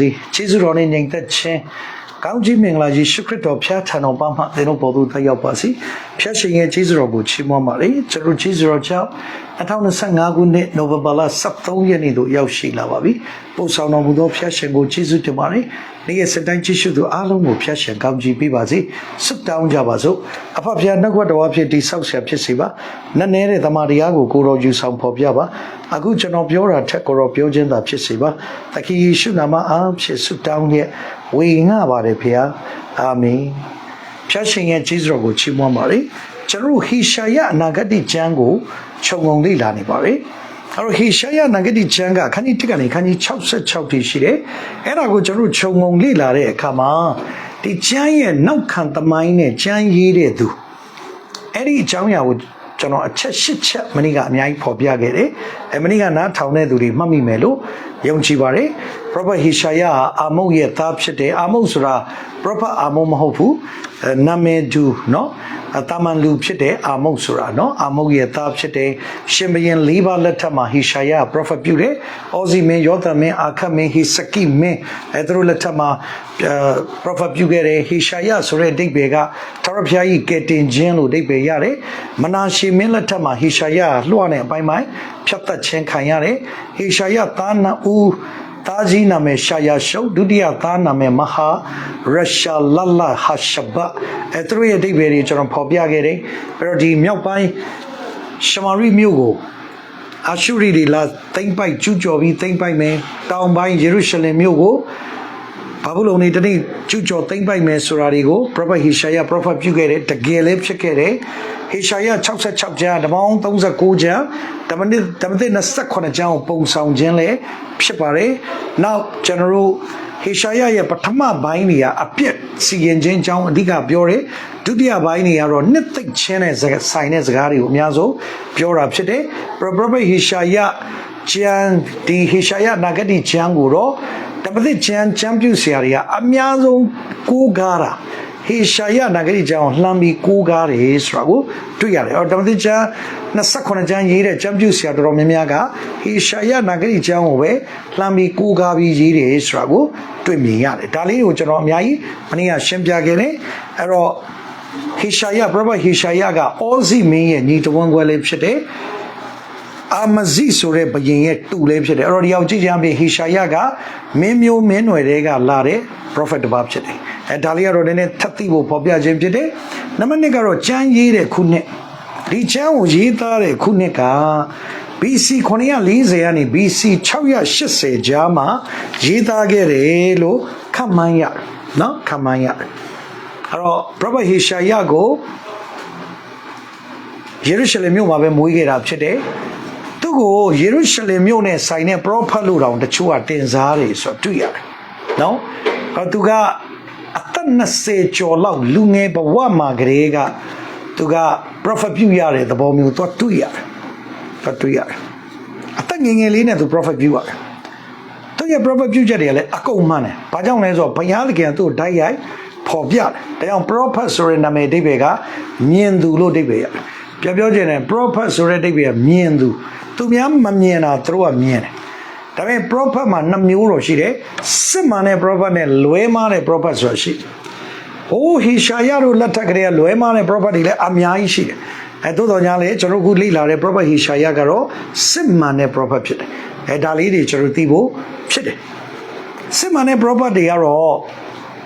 စေကျေးဇူးတော်နဲ့ညီသက်ခြင်းကောင်းကြီးမင်္ဂလာယေရှုခရစ်တော်ဖျားထံတော်ပါမှသင်တို့ပေါ်သို့တက်ရောက်ပါစေဖျားရှင်ရဲ့ကျေးဇူးတော်ကိုချီးမွမ်းပါလေကျွန်တော်ကျေးဇူးတော်ကြောင့်2025ခုနှစ်နိုဝင်ဘာလ23ရက်နေ့သို့ရောက်ရှိလာပါပြီပို့ဆောင်တော်မူသောဖျားရှင်ကိုကျေးဇူးတင်ပါတယ်နေ့ရက်စတိုင်းကျေးဇူးသူအားလုံးကိုဖျားရှင်ကောင်းကြီးပေးပါစေဆုတောင်းကြပါစို့အဖဖျားနှုတ်ကပတ်တော်အဖြစ်တိဆောက်ဆရာဖြစ်စေပါနတ်နေတဲ့တမန်တရားကိုကိုတော်ယူဆောင်ဖော်ပြပါအခုကျွန်တော်ပြောတာထက်ကိုတော်ပြောခြင်းသာဖြစ်စေပါသခင်ယေရှုနာမအားဖြင့်ဆုတောင်းရဲ့ဝေငှပါတယ်ဖေဟာအာမင်ဖျားရှင်ရဲ့ကျေးဇူးတော်ကိုချီးမွမ်းပါလေကျွန်တော်တို့ဟေရှာယအနာဂတိကျမ်းကိုခြုံငုံလေ့လာနေပါလေ အဲ့တော့ဟေရှာယနဂတိကျမ်းကခန်းကြီး1ကနေခန်းကြီး66တိရှိတယ်။အဲ့ဒါကိုကျွန်တော်တို့ခြုံငုံလေ့လာတဲ့အခါမှာဒီကျမ်းရဲ့နောက်ခံသမိုင်းနဲ့ကျမ်းရေးတဲ့သူအဲ့ဒီအကြောင်းအရာကိုကျွန်တော်အချက်၈ချက်မနေ့ကအများကြီးဖော်ပြခဲ့တယ်။အဲမနေ့ကနားထောင်တဲ့သူတွေမှတ်မိမယ်လို့ယုံကြည်ပါတယ်။ Prophet Hishaya ဟာအာမုတ်ရဲ့သားဖြစ်တယ်။အာမုတ်ဆိုတာ Prophet အာမုတ်မဟုတ်ဘူး။အဲနာမည်တူเนาะအတမန်လူဖြစ်တဲ့အာမုတ်ဆိုတာเนาะအာမုတ်ရဲ့သားဖြစ်တဲ့ရှင်ဘရင်လေးပါးလက်ထက်မှာဟေရှာယ prophet ပြုတယ်။အောဇီမင်းယောသမင်းအာခတ်မင်းဟိစကိမင်းအဲသူတို့လက်ထက်မှာ prophet ပြုခဲ့တဲ့ဟေရှာယဆိုတဲ့အဓိပ္ပာယ်ကထာဝရဘုရားကြီးကယ်တင်ခြင်းလို့အဓိပ္ပာယ်ရတယ်။မနာရှေမင်းလက်ထက်မှာဟေရှာယလွှတ်တဲ့အပိုင်းပိုင်းဖြတ်သက်ခြင်းခံရတယ်။ဟေရှာယသားနှစ်ဦး သားကြီးနာမည်ရှာယာရှုပ်ဒုတိယသားနာမည်မဟာရရှာလလဟာရှဘအဲသူတို့ရဲ့အဓိပ္ပာယ်တွေကျွန်တော်ဖော်ပြခဲ့တယ်ပြီးတော့ဒီမြောက်ပိုင်းရှမာရိမြို့ကိုအာရှုရီတွေလာသိမ့်ပိုက်ကျူးကျော်ပြီးသိမ့်ပိုက်မယ်တောင်ပိုင်းယေရုရှလင်မြို့ကို ဘာဘူးလုံနေတနေ့ကျူးကျော်သိမ့်ပိုက်မယ်ဆိုတာတွေကို prophet Hishaya prophet ပြုခဲ့တယ်တကယ်လည်းဖြစ်ခဲ့တယ်ဟေရှာယ66ကျမ်းဓမ္မအောင်39ကျမ်းဓမ္မနစ်ဓမ္မသစ်28ကျမ်းကိုပုံဆောင်ခြင်းလည်းဖြစ်ပါတယ်။နောက်ကျွန်တော်တို့ဟေရှာယရဲ့ပထမပိုင်းတွေကအပြစ်စီရင်ခြင်းအကြောင်းအဓိကပြောတယ်။ဒုတိယပိုင်းတွေကတော့နှစ်သိမ့်ခြင်းနဲ့ဆိုင်တဲ့စကားတွေကိုအများဆုံးပြောတာဖြစ်တယ်။ Prophet ဟေရှာယကျမ်းဒီဟေရှာယနာဂတိကျမ်းကိုတော့ ဓမ္မသစ်ကျမ်းကျမ်းပြုဆရာတွေကအများဆုံးကိုးကားတာဟေရှာယနဂရီကျမ်းလှမ်းပြီးကိုးကားတယ်ဆိုတာကိုတွေ့ရတယ်။အော်ဓမ္မသစ်ကျမ်း28ကျမ်းရေးတဲ့ကျမ်းပြုဆရာတော်တော်များများကဟေရှာယနဂရီကျမ်းကိုပဲလှမ်းပြီးကိုးကားပြီးရေးတယ်ဆိုတာကိုတွေ့မြင်ရတယ်။ဒါလေးကိုကျွန်တော်အများကြီးမနေ့ကရှင်းပြခဲ့တယ်။အဲ့တော့ဟေရှာယပရဘဟေရှာယကအောဇိမင်းရဲ့ညီတဝန်းခွဲလေးဖြစ်တယ်။ အာမဇိဆိုတဲ့ဘယင်ရဲ့တူလေးဖြစ်တယ်အဲ့တော့ဒီအောင်ကြည့်ကြမ်းပြီးဟေရှာယကမင်းမျိုးမင်းနွယ်တွေကလာတဲ့ prophet တစ်ပါးဖြစ်တယ်အဲဒါလေးကတော့နည်းနည်းထပ်သိဖို့ဖော်ပြခြင်းဖြစ်တယ်နံပါတ်1ကတော့ကျမ်းရေးတဲ့ခုနှစ်ဒီကျမ်းကိုရေးသားတဲ့ခုနှစ်က BC 940ကနေ BC 680ကြားမှာရေးသားခဲ့တယ်လို့ခန့်မှန်းရတယ်နော်ခန့်မှန်းရတယ်အဲ့တော့ prophet ဟေရှာယကိုယေရုရှလင်မြို့မှာပဲမွေးခဲ့တာဖြစ်တယ် သူ့ကိုယေရုရှလင်မြို့နဲ့ဆိုင်တဲ့ prophet လို့တောင်တချို့ကတင်စားတယ်ဆိုတော့တွေ့ရတယ်နော်အဲသူကအသက်20ကျော်လောက်လူငယ်ဘဝမှာကလေးကသူက prophet ပြုရတဲ့သဘောမျိုးသူတွေ့ရတယ်သူတွေ့ရတယ်အသက်ငယ်ငယ်လေးနဲ့သူ prophet ပြုရတယ်သူရဲ့ prophet ပြုချက်တွေကလည်းအကုန်မှန်တယ်ဘာကြောင့်လဲဆိုတော့ဘုရားသခင်ကသူ့ကိုဓာတ်ရိုက်ဖော်ပြတယ်ဒါကြောင့် prophet ဆိုတဲ့နာမည်အဓိပ္ပာယ်ကမြင်သူလို့အဓိပ္ပာယ်ရတယ်ပြောပြောချင်တယ် prophet ဆိုတဲ့အဓိပ္ပာယ်ကမြင်သူ သူများမမြင်တာသူတို့ကမြင်တယ်ဒါပေမဲ့ prophet မှာနှစ်မျိုးတော့ရှိတယ်စစ်မှန်တဲ့ prophet နဲ့လွဲမားတဲ့ prophet ဆိုတာရှိတယ်ဟိုးဟေရှာယတို့လက်ထက်ကလေးကလွဲမားတဲ့ prophet တွေလည်းအများကြီးရှိတယ်အဲသို့တော်ညာလေကျွန်တော်ခုလေ့လာတဲ့ prophet ဟေရှာယကတော့စစ်မှန်တဲ့ prophet ဖြစ်တယ်အဲဒါလေးတွေကျွန်တော်သိဖို့ဖြစ်တယ်စစ်မှန်တဲ့ prophet တွေကတော့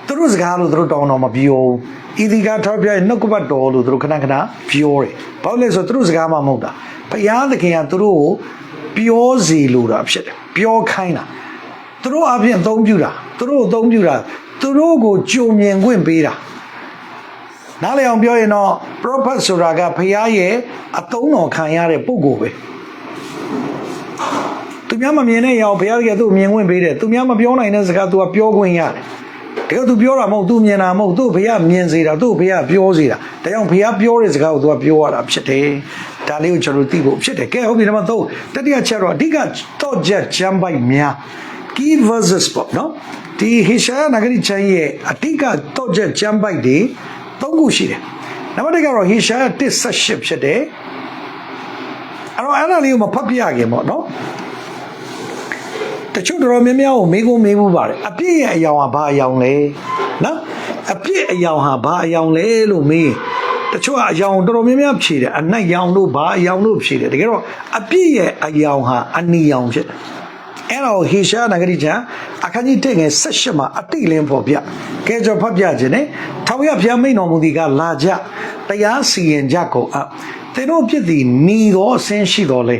သူတို့စကားလို့သူတို့တောင်းတော့မပြောဘူးဤဒီကထောက်ပြနှုတ်ကပတ်တော်လို့သူတို့ခဏခဏပြောတယ်ဘာလို့လဲဆိုတော့သူတို့စကားမှမဟုတ်တာဘုရားသခင်ကသူတို့ကိုပြောစီလိုတာဖြစ်တယ်ပြောခိုင်းတာသူတို့အပြင်အသုံးပြုတာသူတို့အသုံးပြုတာသူတို့ကိုကြုံမြင်ခွင့်ပေးတာနားလည်အောင်ပြောရင်တော့ prophet ဆိုတာကဘုရားရဲ့အသုံးတော်ခံရတဲ့ပုဂ္ဂိုလ်ပဲသူများမမြင်တဲ့ရောဘုရားကသူ့မြင်ခွင့်ပေးတယ်သူများမပြောနိုင်တဲ့စကားသူကပြောခွင့်ရတယ် တကယ်သူပြောတာမဟုတ်သူမြင်တာမဟုတ်သူ့ဘုရားမြင်စေတာသူ့ဘုရားပြောစေတာဒါကြောင့်ဘုရားပြောတဲ့စကားကိုသူကပြောရတာဖြစ်တယ်ဒါလေးကိုကျွန်တော်သိဖို့ဖြစ်တယ်ကဲဟုတ်ပြီနံပါတ်3တတိယချက်တော့အဓိကတော့ချက်ချမ်းပိုက်များ key verses ပေါ့နော်ဒီဟေရှာယနဂရီချမ်းရဲ့အဓိကတော့ချက်ချမ်းပိုက်တွေ၃ခုရှိတယ်နံပါတ်1ကတော့ဟေရှာယ1:18ဖြစ်တယ်အဲ့တော့အဲ့ဒါလေးကိုမဖတ်ပြခင်ပေါ့နော်ဟ တချို့တော်တော်များများကိုမေးခွန်းမေးမှုပါတယ်အပြည့်ရဲ့အယောင်ဟာဘာအယောင်လဲနော်အပြည့်အယောင်ဟာဘာအယောင်လဲလို့မေးတချို့ကအယောင်တော်တော်များများဖြေတယ်အနက်ယောင်လို့ဘာအယောင်လို့ဖြေတယ်တကယ်တော့အပြည့်ရဲ့အယောင်ဟာအနီယောင်ဖြစ်တယ်အဲ့တော့ဟေရှာနဂရိချာအခန်းကြီး1ငယ်18မှာအတိလင်းပေါ်ပြကဲကြော်ဖတ်ပြခြင်းနဲ့ထောင်ရဖျားမိန်တော်မူသည်ကလာကြတရားစီရင်ကြကုန်အပ်သင်တို့ပြစ်သည်หนีသောအစင်းရှိတော်လဲ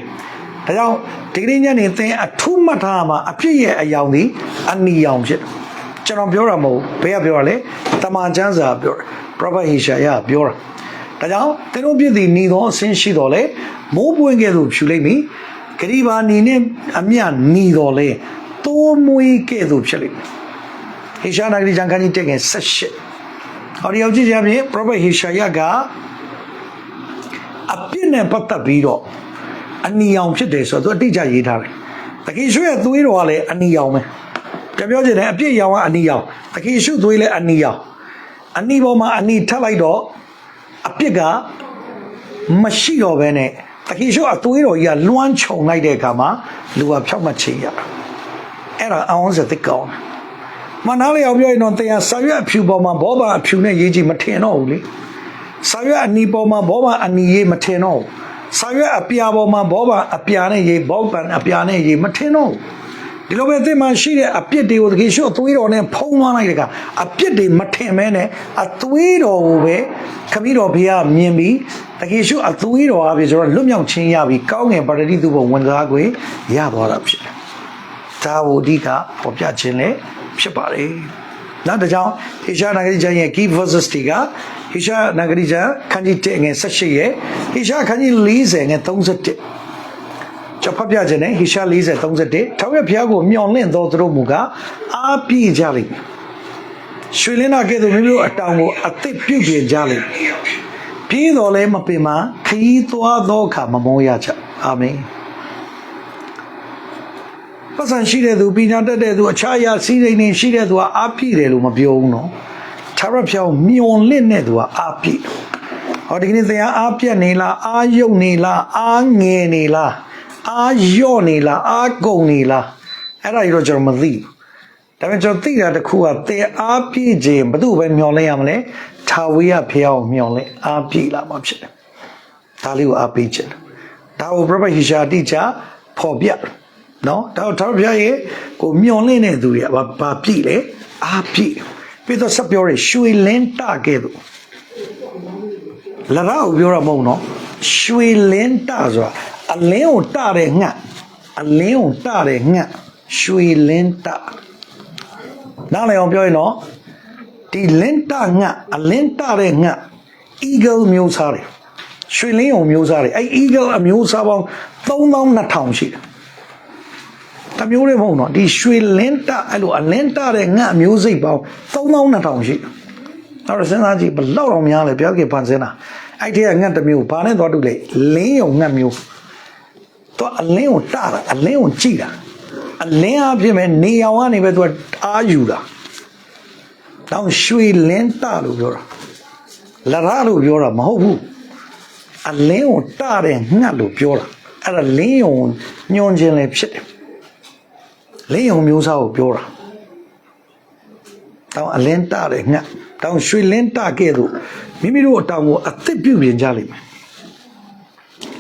။ဒါကြောင့်ဒီကနေ့ညနေသင်အထုမှတ်ထားမှာအဖြစ်ရဲ့အယောင်သည်အနီယောင်ဖြစ်တယ်။ကျွန်တော်ပြောတာမဟုတ်ဘယ်ကပြောရလဲ။တမန်ကျမ်းစာပြောတာ။ Prophet Hishaya ပြောတာ။ဒါကြောင့်သင်တို့ပြည့်သည်ဤသောအစင်းရှိတော်လဲမိုးပွင့်ကဲ့သို့ဖြူလိမ့်မည်။ဂရိဘာနီနဲ့အမြနီတော်လဲသိုးမွေးကဲ့သို့ဖြစ်လိမ့်မယ်။ဟေရှာနာဂရိကျမ်းခန်းကြီးတက်ငယ်78။အော်ဒီယောက်ကြည့်ကြပြင် Prophet Hishaya ကအပြစ်နဲ့ပတ်သက်ပြီးတော့ အနီအောင်ဖြစ်တယ်ဆိုတော့သူအတိအကျရေးထားတယ်။တကိရွှေရဲ့သွေးတော်ကလည်းအနီအောင်ပဲ။ပြောပြောချင်တယ်အပြစ်ရောင်ကအနီအောင်တကိရွှေသွေးလည်းအနီအောင်အနီပေါ်မှာအနီထပ်လိုက်တော့အပြစ်ကမရှိတော့ဘဲနဲ့တကိရွှေအသွေးတော်ကြီးကလွှမ်းခြုံလိုက်တဲ့အခါမှာလူကဖြောက်မှတ်ချင်ရတာ။အဲ့ဒါအောင်စတဲ့ကောင်းတယ်။မနာလေအောင်ပြောရင်တော့တရားဆာရွက်အဖြူပေါ်မှာဘောပါအဖြူနဲ့ရေးကြည့်မထင်တော့ဘူးလေ။ဆာရွက်အနီပေါ်မှာဘောပါအနီရေးမထင်တော့ဘူး။ ဆာရွက်အပြာပေါ်မှာဘောပါအပြာနဲ့ရေးဘောပန်အပြာနဲ့ရေးမထင်တော့ဘူး။ဒီလိုပဲအသိမှရှိတဲ့အပြစ်တွေကိုတကယ်ရှုပ်သွေးတော်နဲ့ဖုံးသွားလိုက်တဲ့ကအပြစ်တွေမထင်မဲနဲ့အသွေးတော်ကိုပဲခမည်းတော်ဘုရားမြင်ပြီးတကယ်ရှုပ်အသွေးတော်အပြင်ကျွန်တော်လွတ်မြောက်ခြင်းရပြီးကောင်းငင်ပါရတိသူဘုံဝင်စားခွင့်ရသွားတာဖြစ်တယ်။ဒါကိုအဓိကပေါ်ပြခြင်းလည်းဖြစ်ပါတယ်။ နောက်တစ်ကြောင်ဟေရှာနဂရီကျမ်းရဲ့ key verses တွေကဟေရှာနဂရီကျမ်းခန်းကြီး1ငယ်18ရဲ့ဟေရှာခန်းကြီး40ငယ်31ကျွန်ဖတ်ပြခြင်းနဲ့ဟေရှာ40 31ထောက်ရဘုရားကိုမျှော်လင့်တော်သူတို့မူကားအားပြည့်ကြလိမ့်မယ်။ရွှေလင်းနာကဲ့သို့မိမိတို့အတောင်ကိုအသစ်ပြုတ်ပြင်ကြလိမ့်မယ်။ပြေးတော်လဲမပင်မခရီးသွားသောအခါမမောရကြ။အာမင်။ ပတ်စံရှိတဲ့သူပညာတတ်တဲ့သူအခြားအရာစီးစိမ်နေရှိတဲ့သူကအားပြည့်တယ်လို့မပြောဘူးနော်။ထာဝရဘုရားကိုမျှော်လင့်တဲ့သူကအားပြည့်တယ်။ဟောဒီကနေ့သင်အားပြတ်နေလားအားယုတ်နေလားအားငယ်နေလားအားယော့နေလားအားကုန်နေလားအဲ့ဒါကြီးတော့ကျွန်တော်မသိဘူးဒါပေမဲ့ကျွန်တော်သိတာတစ်ခုကသင်အားပြည့်ခြင်းဘယ်သူပဲမျှော်လင့်ရမလဲထာဝရဘုရားကိုမျှော်လင့်အားပြည့်လာမှာဖြစ်တယ်ဒါလေးကိုအားပေးခြင်းဒါကို prophet ဟိရှာတိချဖော်ပြတယ် နော်ဒါတော့ထာဝရဘုရားရဲ့ကိုမျှော်လင့်တဲ့သူတွေကဘာဘာပြည့်လဲအားပြည့်ပြီးတော့ဆက်ပြောရရွှေလင်းတကဲ့သို့လရကိုပြောတာမဟုတ်နော်ရွှေလင်းတဆိုတာအလင်းကိုတတဲ့ငှက်အလင်းကိုတတဲ့ငှက်ရွှေလင်းတနားလည်အောင်ပြောရင်နော်ဒီလင်းတငှက်အလင်းတတဲ့ငှက် eagle မျိုးစားတယ်ရွှေလင်းုံမျိုးစားတယ်အဲ့ eagle အမျိုးစားပေါင်း3200ရှိတယ် တမျိုးလေးမဟုတ်နော်ဒီရွှေလင်းတအဲ့လိုအလင်းတတဲ့ငှက်အမျိုးစိတ်ပေါင်း3200ရှိတယ်နောက်တော့စဉ်းစားကြည့်ဘလောက်တော့များလဲဘုရားကပန်စင်းတာအဲ့ဒီကငတ်တစ်မျိုးဘာနဲ့သွားတူလဲလင်းယုံငတ်မျိုးတော့အလင်းကိုတတာအလင်းကိုကြည့်တာအလင်းအဖြစ်မဲ့နေရောင်ကနေပဲသူကအားယူတာတော့ရွှေလင်းတလို့ပြောတာလရလို့ပြောတာမဟုတ်ဘူးအလင်းကိုတတဲ့ငတ်လို့ပြောတာအဲ့ဒါလင်းယုံညွန်ခြင်းလည်းဖြစ်တယ် လင်းယုံမျိုးစားကိုပြောတာတောင်အလင်းတတဲ့ငှက်တောင်ရွှေလင်းတကဲ့သို့မိမိတို့အတောင်ကိုအသစ်ပြုပြင်ကြလိမ့်မယ်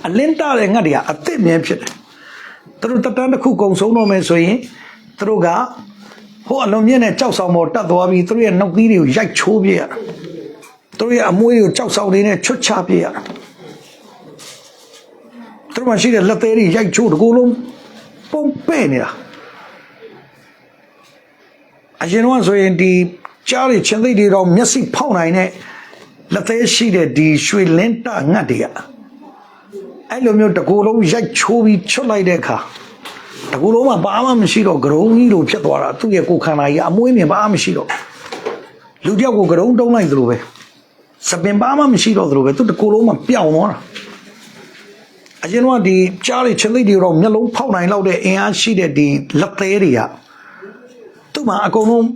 အလင်းတတဲ့ငှက်တွေကအသစ်မြဲဖြစ်တယ်သူတို့တက်တန်းတစ်ခုကုံဆုံးတော့မယ်ဆိုရင်သူတို့ကဟိုအလုံးမြင့်တဲ့ကြောက်ဆောင်ပေါ်တက်သွားပြီးသူတို့ရဲ့နှုတ်သီးတွေကိုရိုက်ချိုးပြရတာသူတို့ရဲ့အမွှေးတွေကိုကြောက်ဆောင်လေးနဲ့ချွတ်ချပြရတာသူတို့မှရှိတဲ့လက်သေးတွေရိုက်ချိုးတကူလုံးပုံပဲ့နေတာ အရင်တော့ဆိုရင်ဒီကြားရချင်းသိတွေတော့မျက်စိဖောက်နိုင်တဲ့လက်သေးရှိတဲ့ဒီရွှေလင်းတငတ်တွေကအဲ့လိုမျိုးတကူလုံးရိုက်ချိုးပြီးချွတ်လိုက်တဲ့အခါတကူလုံးမှာဘာမှမရှိတော့ဂရုံကြီးလိုဖြစ်သွားတာသူ့ရဲ့ကိုယ်ခန္ဓာကြီးအမွေးမြင်ဘာမှမရှိတော့လူတယောက်ကိုဂရုံတုံးလိုက်သလိုပဲစပင်ဘာမှမရှိတော့သလိုပဲသူတကူလုံးမှာပျောက်သွားတာအရင်တော့ဒီကြားရချင်းသိတွေတော့မျက်လုံးဖောက်နိုင်လောက်တဲ့အင်အားရှိတဲ့ဒီလက်သေးတွေက သူ့မှာအကုန်လုံး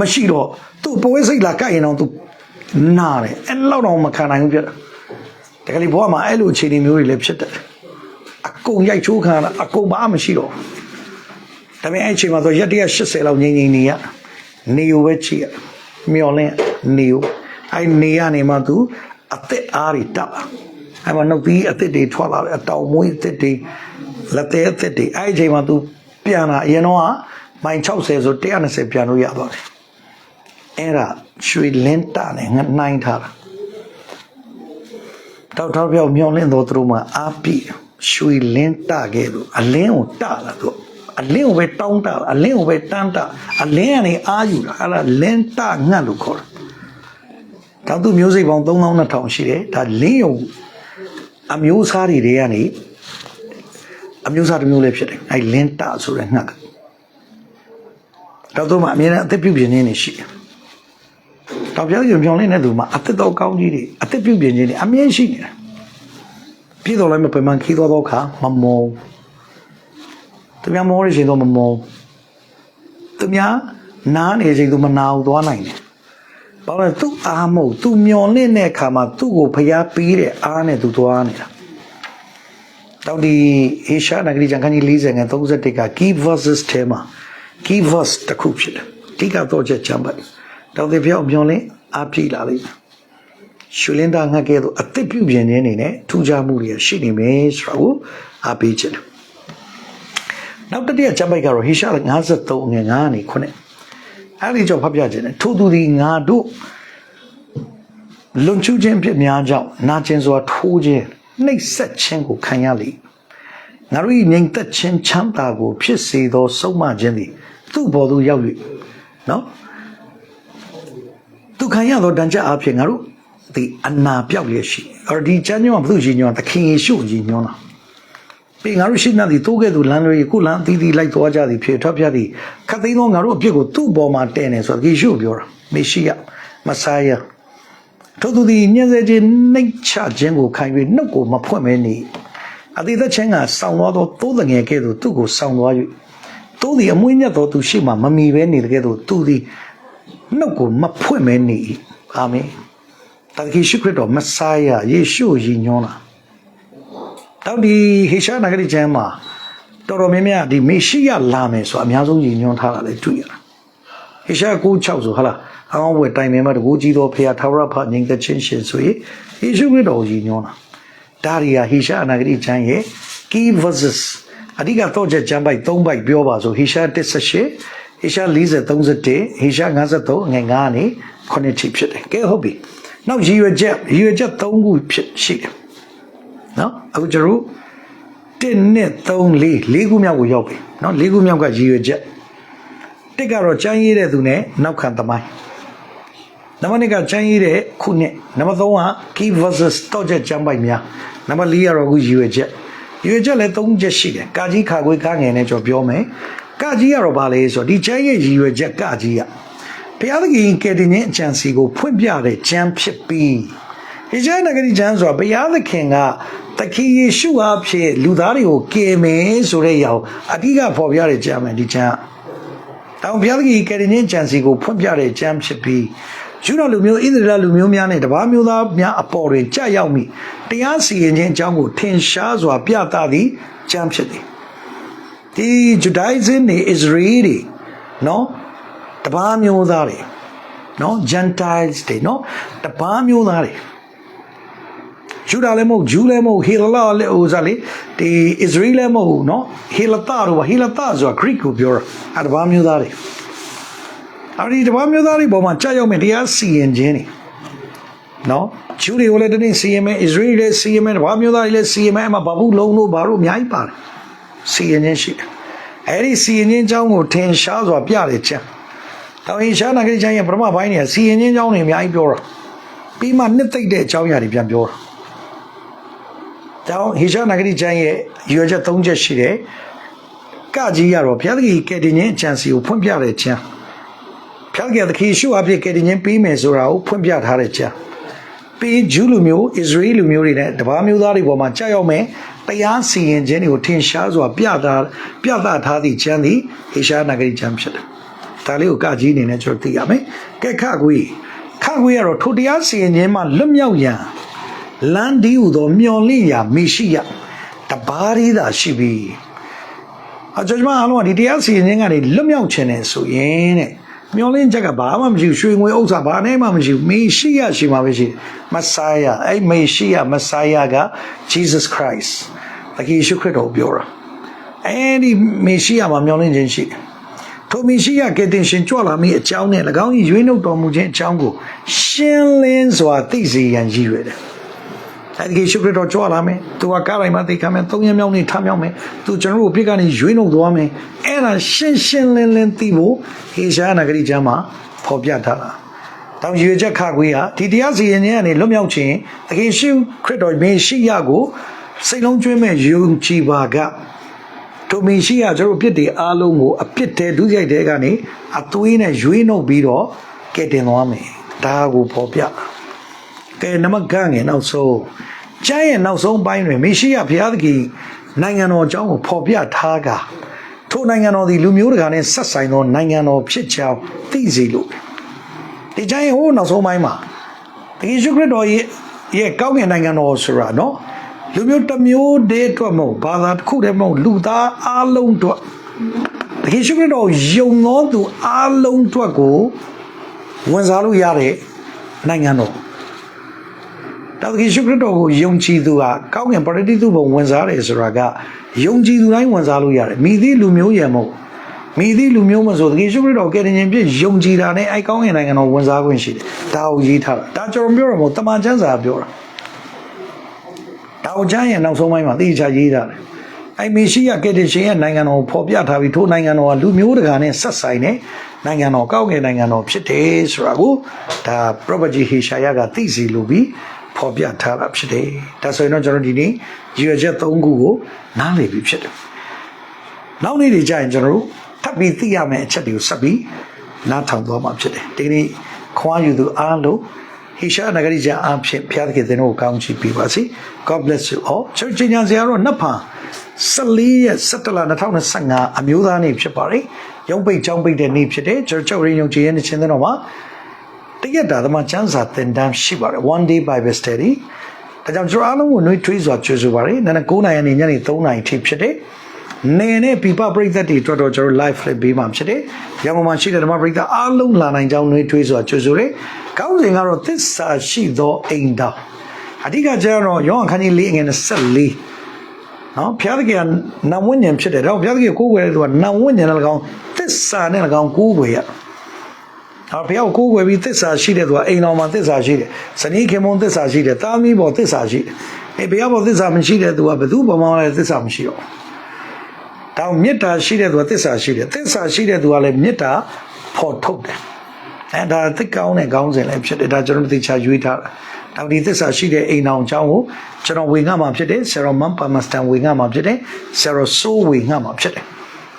မရှိတော့သူ့ပွဲစိတ်လာကြိုက်ရင်တော့သူနာတယ်အဲ့လောက်တော့မခံနိုင်ဘူးပြတ်တာတကယ်လို့ဘဝမှာအဲ့လိုအခြေအနေမျိုးတွေလည်းဖြစ်တယ်အကုန်ရိုက်ချိုးခံရတာအကုန်ဘာမှမရှိတော့ဒါပေမဲ့အဲ့အချိန်မှာဆိုရက်180လောက်ငိမ့်ငိမ့်နေရနေကိုပဲကြည့်ရမျောလင်းနေကိုအဲ့နေရနေမှသူအသက်အားတွေတက်လာအဲ့မှာနှုတ်သီးအသက်တွေထွက်လာတယ်အတောင်မွေးအသက်တွေလက်သေးအသက်တွေအဲ့အချိန်မှာသူပြန်လာအရင်တော့က မိုင်60ဆို120ပြန်လို့ရသွားတယ်အဲ့ဒါရွှေလင်းတာနဲ့ငနှိုင်းထားတာတောက်တောက်ပြောင်မျောလင်းတော့သူတို့မှအားပြည့်ရွှေလင်းတခဲ့လို့အလင်းကိုတလာတော့အလင်းကိုပဲတောင်းတအလင်းကိုပဲတန်းတအလင်းကနေအားယူတာအဲ့ဒါလင်းတငတ်လို့ခေါ်တာတောက်သူမျိုးစိတ်ပေါင်း3200ရှိတယ်ဒါလင်းယုံအမျိုးအစားတွေတွေကနေအမျိုးအစားတစ်မျိုးလေးဖြစ်တယ်အဲ့လင်းတဆိုတဲ့ငတ်က တောက်သူမှာအများနဲ့အသက်ပြုပြင်နေနေရှိတယ်တောက်ပြောင်းယုံပြောင်းလေးနဲ့သူမှာအသက်တော်ကောင်းကြီးတွေအသက်ပြုပြင်ခြင်းတွေအမြဲရှိနေတယ်ပြည်တော်လည်းမပင်မခီးသွားတော့ခါမမောသူများမောရခြင်းတော့မမောသူများနားနေခြင်းတော့မနာဘူးသွားနိုင်တယ်ဘာလို့လဲသူအားမဟုတ်သူမျောလင့်တဲ့အခါမှာသူ့ကိုဖျားပေးတဲ့အားနဲ့သူသွားနေတာတောက်ဒီအေရှာနဂရီဂျန်ခန်းကြီး40ငယ်31က key verses ထဲမှာ key verse တစ်ခုဖြစ်တယ်အဓိကတော့ချက်ချမ်းပတ်တောက်ဒီပြောင်းမျောလင့်အားပြည့်လာလိမ့်မယ်ရှူလင်းသားငှက်ခဲ့တော့အသက်ပြုပြင်ခြင်းနေနဲ့ထူးခြားမှုတွေရှိနေမယ်ဆိုတာကိုအားပေးခြင်းတယ်နောက်တစ်ရက်ချမ်းပိုက်ကတော့ဟေရှာ53ငယ်9နေခုနှစ်အဲ့ဒီကြောင့်ဖတ်ပြခြင်းနဲ့ထို့သူသည်ငါတို့လွန်ကျူးခြင်းဖြစ်များကြောင့်နာကျင်စွာထိုးခြင်းနှိပ်စက်ခြင်းကိုခံရလိငါတို့၏ငြိမ်သက်ခြင်းချမ်းသာကိုဖြစ်စေသောဆုံးမခြင်းသည် သူ့ဘော်သို့ရောက်၍နော်သူခံရသောတန်ကြအဖြစ်ငါတို့ဒီအနာပြောက်ရရှိအော်ဒီချမ်းညောဘုသူရှင်ညောသခင်ယေရှုကြီးညောတာပေငါတို့ရှိနှံ့သည်တိုးကဲ့သို့လမ်းတွေခုလမ်းအသီးသီးလိုက်သွားကြသည်ဖြစ်ထွက်ပြသည်ခတ်သိမ်းသောငါတို့အပြစ်ကိုသူ့ပေါ်မှာတည်နေဆိုတော့ယေရှုပြောတာမေရှိယမဆိုင်ယထို့သူသည်ညံ့စေခြင်းနှိတ်ချခြင်းကိုခံ၍နှုတ်ကိုမဖွင့်မဲနေအတိသက်ချင်းကဆောင်းသွားသောသိုးတငယ်ကဲ့သို့သူ့ကိုဆောင်းသွား၍ သိုးသည်အမွှေးညက်သောသူရှိမှမမီဘဲနေတဲ့ကဲ့သို့သူသည်နှုတ်ကိုမဖွင့်မဲနေ၏အာမင်တန်ခိရှိခရစ်တော်မဆိုင်ယယေရှုရည်ညွှန်းလာတောက်ဒီဟေရှာနဂရီကျမ်းမှာတော်တော်များများဒီမေရှိယလာမယ်ဆိုအများဆုံးရည်ညွှန်းထားတာလေတွေ့ရတာဟေရှာ96ဆိုဟာလားအအောင်ဝယ်တိုင်မယ်မှာတကူကြီးတော်ဖေယထာဝရဖငြိမ်သက်ခြင်းရှင်ဆိုရင်ယေရှုခရစ်တော်ရည်ညွှန်းတာဒါရီယာဟေရှာနဂရီကျမ်းရဲ့ key verses အဓိကတော့ချက်ကျမ်းပိုက်3ပိုက်ပြောပါဆိုဟေရှာ18ဟေရှာ40 31ဟေရှာ53ငယ်9နေ9ထိဖြစ်တယ်ကဲဟုတ်ပြီနောက်ရည်ရွယ်ချက်ရည်ရွယ်ချက်3ခုဖြစ်ရှိတယ်နော်အခုကျွန်တော်1နဲ့3 4 4ခုမြောက်ကိုရောက်ပြီနော်4ခုမြောက်ကရည်ရွယ်ချက်တစ်ကတော့ចမ်းရေးတဲ့သူနဲ့နောက်ခံသမိုင်းနံပါတ်2ကចမ်းရေးတဲ့ခုနှစ်နံပါတ်3က key verses တော့ချက်ကျမ်းပိုက်များနံပါတ်4ကတော့အခုရည်ရွယ်ချက် ရည်ရွယ်ချက်လည်း3ချက်ရှိတယ်ကာကြီးခါခွေးကားငယ်နဲ့ကြော်ပြောမယ်ကာကြီးကတော့ဗာလဲဆိုတော့ဒီကျမ်းရဲ့ရည်ရွယ်ချက်ကကြီးကဘုရားသခင်ကယ်တင်ခြင်းအကြံစီကိုဖွင့်ပြတဲ့ကျမ်းဖြစ်ပြီးဟေဇဲနဂရီကျမ်းဆိုတာဘုရားသခင်ကတခင်ယေရှုအားဖြင့်လူသားတွေကိုကယ်မယ်ဆိုတဲ့ရောင်အဓိကဖော်ပြတဲ့ကျမ်းပဲဒီကျမ်းတောင်ဘုရားသခင်ကယ်တင်ခြင်းအကြံစီကိုဖွင့်ပြတဲ့ကျမ်းဖြစ်ပြီးယူဒလူမျိုးဣသရေလလူမျိုးများနဲ့တပါးမျိုးသားများအပေါ်တွင်ကြာရောက်မိ တရားစီရင်ခြင်းအကြောင်းကိုထင်ရှားစွာ ပြသသည့်ကျမ်းဖြစ်သည်ဒီ Judaism နဲ့ Israel တွေနော်တပါးမျိုးသားတွေနော် Gentiles တွေနော်တပါးမျိုးသားတွေယူဒလည်းမဟုတ်ဂျူးလည်းမဟုတ်ဟေလလာလည်းဟိုစားလေဒီ Israel လည်းမဟုတ်နော်ဟေလတာတော့ဟေလတာဆိုတာ Greek ကိုပြောတာအဲတပါးမျိုးသားတွေအဲ့ဒီတပါးမျိုးသားတွေပေါ်မှာကြာရောက်မယ်တရားစီရင်ခြင်းတွေ နော်ဂျူးတွေကိုလည်းတနေ့စီရင်မယ် Israel လည်းစီရင်မယ်တပါးမျိုးသားတွေလည်းစီရင်မယ်အမှဘာဘူးလုံးလို့ဘာလို့အများကြီးပါတယ်စီရင်ခြင်းရှိတယ်အဲ့ဒီစီရင်ခြင်းအကြောင်းကိုထင်ရှားစွာပြတယ်ချမ်းတောင်ရင်ရှားနာဂရိချမ်းရဲ့ပထမပိုင်းเนี่ยစီရင်ခြင်းအကြောင်းတွေအများကြီးပြောတာပြီးမှနှစ်သိမ့်တဲ့အကြောင်းအရာတွေပြန်ပြောတာတောင်ဟေရှားနာဂရိချမ်းရဲ့ရွယ်ချက်၃ချက်ရှိတယ်ကကြီးကတော့ဘုရားသခင်ကယ်တင်ခြင်းအကြံစီကိုဖွင့်ပြတဲ့ချမ်းဖျောက်ကသခင်ရှုအဖြစ်ကယ်တင်ခြင်းပေးမယ်ဆိုတာကိုဖွင့်ပြထားတဲ့ကြား ပြီးဂျူးလူမျိုးဣသရေလလူမျိုးတွေနဲ့တပါးမျိုးသားတွေပေါ်မှာကြာရောက်မယ်တရားစီရင်ခြင်းတွေကိုထင်ရှားစွာပြတာပြသထားသည့်ချမ်းသည်ဟေရှားနဂရီချမ်းဖြစ်တယ်။ဒါလေးကိုကကြီးအနေနဲ့ကျွန်တော်သိရမယ်။ကဲခခွေးခခွေးကတော့ထိုတရားစီရင်ခြင်းမှလွတ်မြောက်ရန်လမ်းဒီဟုသောမျော်လင့်ရာမေရှိယတပါးရည်သာရှိပြီ။အအကျွန်မအားလုံးကဒီတရားစီရင်ခြင်းကနေလွတ်မြောက်ခြင်းနဲ့ဆိုရင်တဲ့ မျောလင်းချက်ကဘာမှမရှိဘူးရွှေငွေဥစ္စာဘာနဲ့မှမရှိဘူးမေရှိယရှိမှပဲရှိတယ်မဆိုင်ယာအဲ့မေရှိယမဆိုင်ယာက Jesus Christ တကယ်ယေရှုခရစ်တော်ကိုပြောတာအဲ့ဒီမေရှိယမှာမျောလင်းခြင်းရှိတယ်ထိုမေရှိယကတင်ရှင်ကြွလာမိအကြောင်းနဲ့၎င်း၏ရွေးနှုတ်တော်မူခြင်းအကြောင်းကိုရှင်းလင်းစွာသိစေရန်ရည်ရွယ်တယ် အဲဒီရှုခရစ်တော်ကြွလာမယ်သူကကားတိုင်းမှာသိခံမယ်သုံးရမြောက်နေထမြောက်မယ်သူကျွန်တော်တို့အပြစ်ကနေရွေးနှုတ်သွားမယ်အဲ့ဒါရှင်းရှင်းလင်းလင်းသိဖို့ဟေရှားနဂရီကျမ်းမှာဖော်ပြထားတာတောင်ရွေချက်ခခွေးဟာဒီတရားစီရင်ခြင်းကနေလွတ်မြောက်ခြင်းတကယ်ရှိခရစ်တော်မေရှိယကိုစိတ်လုံးကျွေးမဲ့ယုံကြည်ပါကထိုမေရှိယကျွန်တော်ပြစ်တွေအားလုံးကိုအပြစ်တဲဒုစရိုက်တဲကနေအသွေးနဲ့ရွေးနှုတ်ပြီးတော့ကဲတင်သွားမယ်ဒါကိုဖော်ပြကဲနမကငယ်နောက်ဆုံး ကျမ်းရဲ့နောက်ဆုံးပိုင်းတွင်မေရှိယဘုရားသခင်နိုင်ငံတော်အကြောင်းကိုဖော်ပြထားကထိုနိုင်ငံတော်သည်လူမျိုးတကာနဲ့ဆက်ဆိုင်သောနိုင်ငံတော်ဖြစ်ကြောင်းသိစေလို့ဒီကျမ်းရဲ့ဟိုနောက်ဆုံးပိုင်းမှာတကယ်ရှုခရစ်တော်ရဲ့ရဲ့ကောင်းကင်နိုင်ငံတော်ဆိုတာနော်လူမျိုးတစ်မျိုးတည်းအတွက်မဟုတ်ဘာသာတစ်ခုတည်းမဟုတ်လူသားအလုံးအတွက်တကယ်ရှုခရစ်တော်ယုံသောသူအလုံးအတွက်ကိုဝင်စားလို့ရတဲ့နိုင်ငံတော် တာဝကိရှုခရစ်တော်ကိုယုံကြည်သူဟာကောင်းကင်ပရတိတုဘုံဝင်စားတယ်ဆိုတာကယုံကြည်သူတိုင်းဝင်စားလို့ရတယ်မိသည့်လူမျိုးရမဟုတ်မိသည့်လူမျိုးမဆိုတကယ်ရှုခရစ်တော်ကယ်တင်ခြင်းဖြင့်ယုံကြည်တာနဲ့အဲကောင်းကင်နိုင်ငံတော်ဝင်စားခွင့်ရှိတယ်ဒါကိုရေးထားတာဒါကျွန်တော်ပြောရမို့တမန်ကျမ်းစာပြောတာဒါကိုကျမ်းရဲ့နောက်ဆုံးပိုင်းမှာသိချာရေးထားတယ်အဲမေရှိယကယ်တင်ရှင်ရဲ့နိုင်ငံတော်ကိုဖော်ပြထားပြီးထိုနိုင်ငံတော်ကလူမျိုးတကာနဲ့ဆက်ဆိုင်တဲ့နိုင်ငံတော်ကောင်းကင်နိုင်ငံတော်ဖြစ်တယ်ဆိုတာကိုဒါ prophet ဟေရှာယကသိစီလိုပြီး ဖော်ပြထားတာဖြစ်တယ်။ဒါဆိုရင်တော့ကျွန်တော်ဒီနေ့ရည်ရွယ်ချက်၃ခုကိုနားလည်ပြီးဖြစ်တယ်။နောက်နေ့တွေကျရင်ကျွန်တော်တို့ထပ်ပြီးသိရမယ့်အချက်တွေကိုဆက်ပြီးနားထောင်သွားမှာဖြစ်တယ်။ဒီကနေ့ခွာယူသူအားလုံးဟေရှာနဂရီကျမ်းအဖြစ်ဖျားသခင်သင်တို့ကိုကောင်းချီးပေးပါစေ။ God bless you all. ကျွန်တော်ညစရာတော့နှစ်ဖန်14ရက်17လ2025အမျိုးသားနေ့ဖြစ်ပါတယ်။ရုံးပိတ်ချောင်းပိတ်တဲ့နေ့ဖြစ်တယ်။ကျွန်တော်ကျောက်ရင်းယုံကြည်ရတဲ့ချင်းတဲ့တော့မှာ တရက်တာသမချမ်းစာသင်တန်းရှိပါတယ် one day bible study ဒါကြောင့်ကျွန်တော်အားလုံးကိုနှွေးထွေးစွာကြိုဆိုပါရစေနန9နိုင်ကနေညနေ3နိုင်ထိဖြစ်တယ်နေနဲ့ပြပပရိသတ်တွေအတွက်တော့ကျွန်တော် live လေးပေးမှာဖြစ်တယ်ရန်ကုန်မှာရှိတဲ့ဓမ္မပရိသတ်အားလုံးလာနိုင်ကြောင်းနှွေးထွေးစွာကြိုဆိုတယ်ကောင်းစဉ်ကတော့သစ္စာရှိသောအိမ်တော်အဓိကကျတော့ယောဟန်ခန်းကြီး၄အငယ်24နော်ဘုရားသခင်ကနံဝိညာဉ်ဖြစ်တယ်ဒါဘုရားသခင်ကိုးကွယ်တဲ့သူကနံဝိညာဉ်နဲ့၎င်းသစ္စာနဲ့၎င်းကိုးကွယ်ရ ဟာဘုရားကိုးကွယ်ပြီးသစ္စာရှိတဲ့သူကအိမ်တော်မှာသစ္စာရှိတယ်ဇနီးခင်မုန်းသစ္စာရှိတယ်သားမီးပေါ်သစ္စာရှိတယ်အဲဘုရားပေါ်သစ္စာမရှိတဲ့သူကဘယ်သူပေါ်မှာလဲသစ္စာမရှိတော့တောင်မေတ္တာရှိတဲ့သူကသစ္စာရှိတယ်သစ္စာရှိတဲ့သူကလည်းမေတ္တာဖော်ထုတ်တယ်အဲဒါသိကောင်းတဲ့ကောင်းစဉ်လည်းဖြစ်တယ်ဒါကျွန်တော်တို့သိချာရွေးထားတာတောင်ဒီသစ္စာရှိတဲ့အိမ်တော်အကြောင်းကိုကျွန်တော်ဝေငှမှာဖြစ်တယ်ဆရာတော်မန်ပါမစတန်ဝေငှမှာဖြစ်တယ်ဆရာတော်ဆိုးဝေငှမှာဖြစ်တယ်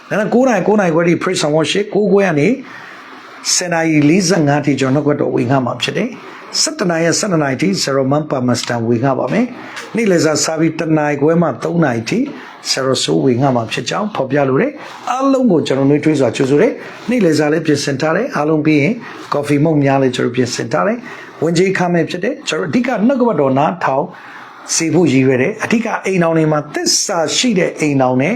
ဒါနဲ့9နိုင်9နိုင်ခွဲဒီ praise and worship 9ခွဲကနေ စနေ45ထိကျွန်တော်နှုတ်ကတော်ဝေငှမှာဖြစ်တယ်7နိုင်ရဲ့7နိုင်ထိဆရာတော်မန်ပါမစတန်ဝေငှပါမယ်နေ့လည်စာစာပြီး1နိုင်ခွဲမှ3နိုင်ထိဆရာတော်ဆိုးဝေငှမှာဖြစ်ကြောင်းဖော်ပြလိုတယ်အားလုံးကိုကျွန်တော်နှွေးထွေးစွာကြိုဆိုတယ်နေ့လည်စာလည်းပြင်ဆင်ထားတယ်အားလုံးပြီးရင် coffee မုန့်များလည်းကျွန်တော်ပြင်ဆင်ထားတယ်ဝင်ကြီးခါမဲ့ဖြစ်တယ်ကျွန်တော်အဓိကနှုတ်ကပတ်တော်နားထောင်စေဖို့ရည်ရွယ်တယ်အဓိကအိမ်တော်တွေမှာသစ္စာရှိတဲ့အိမ်တော်နဲ့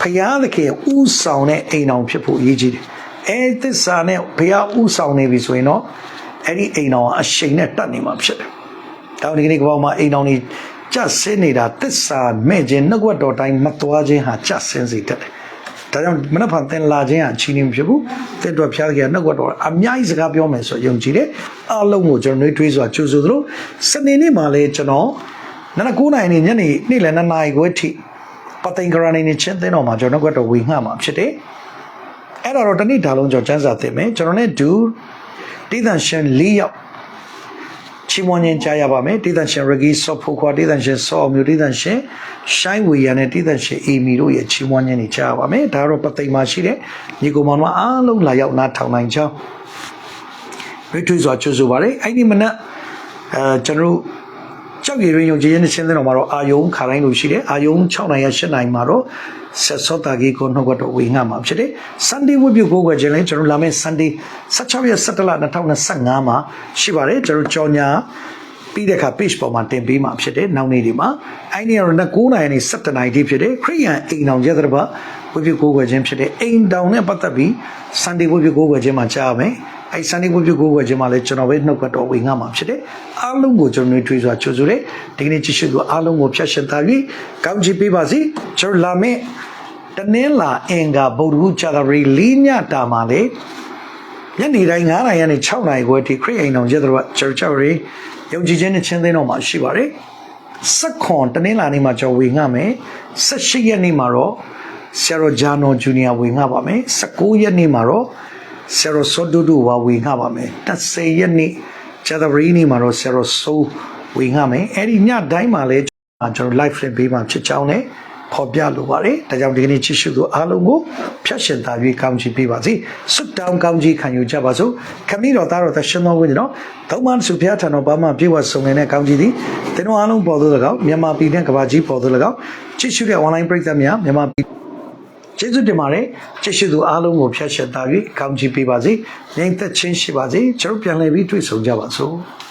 ဖရာသခင်ဥဆောင်တဲ့အိမ်တော်ဖြစ်ဖို့ရည်ကြီးတယ် အဲသစ္စာနဲ့ဘုရားဥဆောင်နေပြီဆိုရင်တော့အဲ့ဒီအိမ်တော်ကအရှိန်နဲ့တတ်နေမှာဖြစ်တယ်။တောင်းဒီကနေ့ကပောက်မှာအိမ်တော်ကြီးကြဆင်းနေတာသစ္စာမဲ့ခြင်းနှုတ်ကတော်တိုင်းမသွားခြင်းဟာကြဆင်းစေတတ်တယ်။ဒါကြောင့်မနက်ဖြန်သင်လာခြင်းဟာချီးနှင်းဖြစ်ဘူး။သင်တို့ဖျားကြနှုတ်ကတော်အများကြီးစကားပြောမယ်ဆိုယုံကြည်တယ်။အားလုံးကိုကျွန်တော်နှွေးထွေးစွာကြိုဆိုသလိုစနေနေ့မှာလည်းကျွန်တော်နန9နိုင်နေညနေနေ့လယ်2နာရီခွဲထိပသိင်္ဂရဏိနေချင်းသင်တော်မှာကျွန်တော်နှုတ်ကတော်ဝေငှမှာဖြစ်တယ်။ အဲ့တော့တနေ့ဒါလုံးကျွန်တော်စံစာသင်မယ်ကျွန်တော်နဲ့ဒူတိသန်ရှင်၄ယောက်ချီးမွမ်းခြင်းကြားရပါမယ်တိသန်ရှင်ရဂီဆော့ဖို့ခွာတိသန်ရှင်ဆော့မျိုးတိသန်ရှင်ရှိုင်းဝေရနဲ့တိသန်ရှင်အေမီတို့ရဲ့ချီးမွမ်းခြင်းတွေကြားရပါမယ်ဒါတော့ပသိမ်မှာရှိတဲ့ညီကောင်မောင်တို့အားလုံးလာရောက်နားထောင်နိုင်ကြောင်းဝိထွေးစွာကြိုဆိုပါရစေအဲ့ဒီမနက်အဲကျွန်တော်တို့ကြောက်ရည်ရင်းယုံကြည်ခြင်းနဲ့ရှင်းတဲ့တော်မှာတော့အာယုံခါတိုင်းလို့ရှိတယ်အာယုံ6နိုင်ရ8နိုင်မှာတော့ ဆက်စောတာကြီးကိုနှုတ်ကတော့ဝေငှမှာဖြစ်တယ်။ Sunday ဝတ်ပြုကိုကိုယ်ခြင်းလဲကျွန်တော်လာမယ့် Sunday 16ရက်17လ2025မှာရှိပါတယ်ကျွန်တော်ကြော်ညာပြီးတဲ့အခါ page ပေါ်မှာတင်ပေးမှာဖြစ်တယ်နောက်နေ့ဒီမှာအဲ့ဒီကတော့9နိုင်နဲ့17နိုင်တိဖြစ်တယ်ခရိယန်အိမ်အောင်ရတဲ့ဘာဝဝိပုကိုးကွယ်ခြင်းဖြစ်တဲ့အိမ်တောင်နဲ့ပတ်သက်ပြီး Sunday ဝိပုကိုးကွယ်ခြင်းမှာကြားရမယ်အဲ Sunday ဝိပုကိုးကွယ်ခြင်းမှာလည်းကျွန်တော်ပဲနှုတ်ကပတ်တော်ဝင်ငါမှာဖြစ်တယ်အားလုံးကိုကျွန်တော်တို့ထွေးစွာကြိုဆိုတယ်ဒီကနေ့ကြည့်ရှုသူအားလုံးကိုဖျက်ရှင်သား၍ကောင်းချီးပေးပါစေကျွန်တော်လာမယ့် တနင်္လာအင်္ဂါဗုဒ္ဓဟူးကြာသပတေးလေးညတာမှာလေညနေတိုင်း9နာရီကနေ6နာရီခွဲထိခရစ်အိမ်တော်ကျတဲ့တော့ကျွန်တော်တို့ယုံကြည်ခြင်းနဲ့ချင်းသိမ်းတော်မှာရှိပါတယ်စက်ခွန်တနင်္လာနေ့မှာကျွန်တော်ဝေငှမယ်18ရက်နေ့မှာတော့ဆရာတော်ဂျာနော်ဂျူနီယာဝေငှပါမယ်19ရက်နေ့မှာတော့ဆရာတော်စောဒုဒုဝါဝေငှပါမယ်20ရက်နေ့ကြာသပတေးနေ့မှာတော့ဆရာတော်ဆိုးဝေငှမယ်အဲ့ဒီညတိုင်းမှာလည်းကျွန်တော် live stream ပေးမှာဖြစ်ကြောင်းနဲ့ ဖော်ပြလိုပါတယ်။ဒါကြောင့်ဒီကနေ့ချစ်ရှုသူအားလုံးကိုဖျက်ရှင်သာ၍ကောင်းချီးပေးပါစေ။ဆုတောင်းကောင်းချီးခံယူကြပါစို့။ခမည်းတော်သားတော်သရှင်တော်ဝိညာဉ်တော်သုံးပါးစုဖျားထံတော်ဘာမှပြေဝဆုံနေတဲ့ကောင်းချီးသည်သင်တို့အားလုံးပေါ်သို့၎င်းမြန်မာပြည်နဲ့ကမ္ဘာကြီးပေါ်သို့၎င်းချစ်ရှုတဲ့ online ပရိသတ်များမြန်မာပြည်ကျေးဇူးတင်ပါတယ်ချစ်ရှုသူအားလုံးကိုဖျက်ရှင်သာ၍ကောင်းချီးပေးပါစေ။ငြိမ်သက်ခြင်းရှိပါစေ။ကျွန်တော်ပြန်လည်ပြီးတွေ့ဆုံကြပါစို့။